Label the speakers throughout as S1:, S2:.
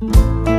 S1: Başımın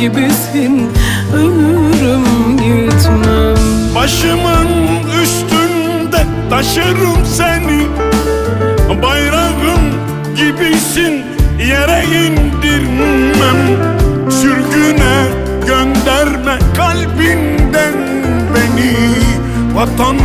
S1: gibisin ölürüm gitmem.
S2: Başımın üstünde taşırım seni Bayrağım gibisin yere indirmem. Sürgüne gönderme kalbinden beni Vatanım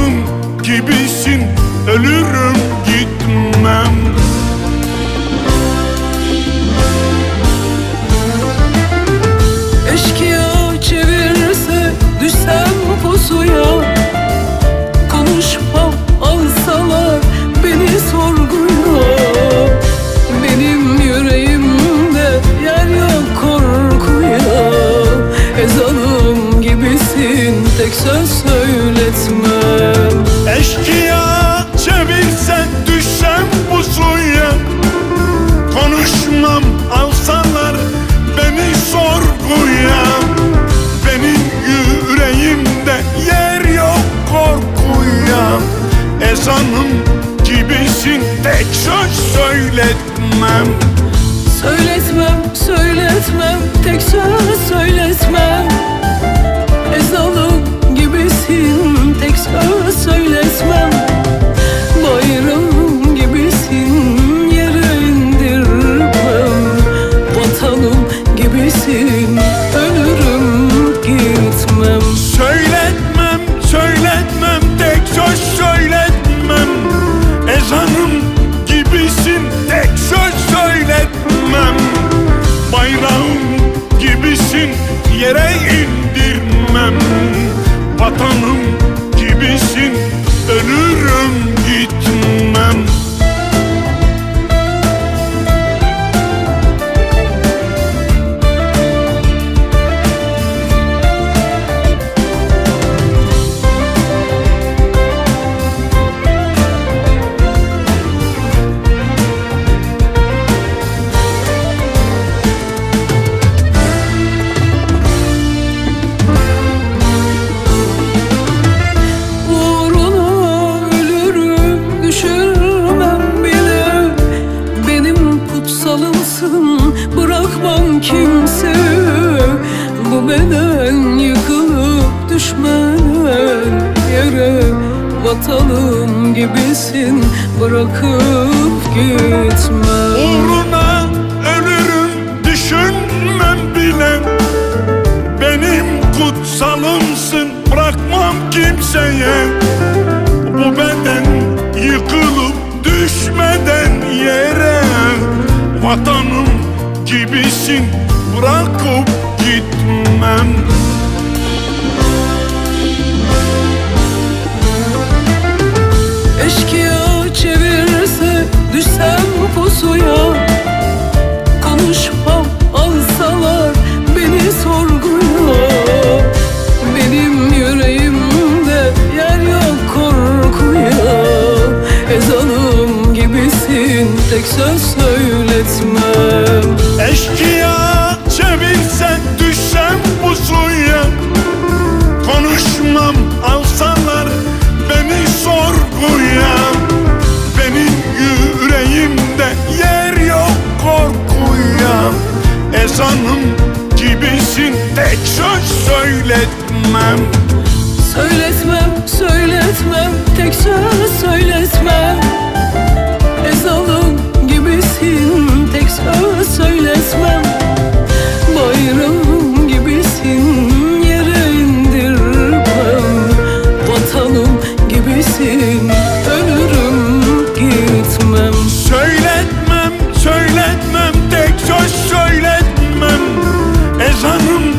S1: söz söyletmem
S2: Eşkıya çevirse düşsem bu suya. Konuşmam alsalar beni sorguya Benim yüreğimde yer yok korkuya. Ezanım gibisin tek söz söyletmem.
S1: Söyletmem, söyletmem, tek söz söyletmem gibisin, ölürüm gitmem.
S2: Söyletmem, söyletmem, tek söz söyletmem Ezanım gibisin, tek söz söyletmem Bayrağım gibisin, yere indirmem. Vatanım gibisin, ölürüm gitmem
S1: bırakmam kimse. Bu beden yıkılıp düşmeden yere Vatanım gibisin. Bırakıp gitmem.
S2: Uğruna gibisin bırakıp gitmem
S1: söyletmem Söyletmem, söyletmem, tek söz söyletmem. Ezanım gibisin, tek söz söyletmem.
S2: Bayrağım gibisin, yere indirmem. Vatanım gibisin, ölürüm gitmem. Söyletmem,
S1: söyletmem, tek söz söyletmem.
S2: Ezanım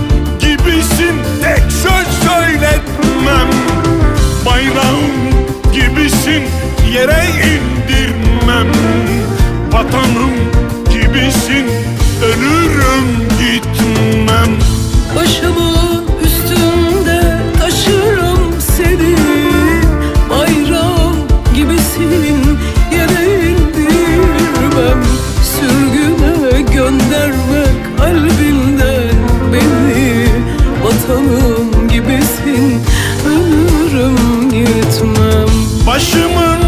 S1: Başımın üstünde taşırım seni Bayrağım gibisin yere indirmem Sürgüne gönderme kalbinden beni Vatanım gibisin ölürüm gitmem.
S2: Başımın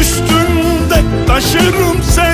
S2: üstünde taşırım seni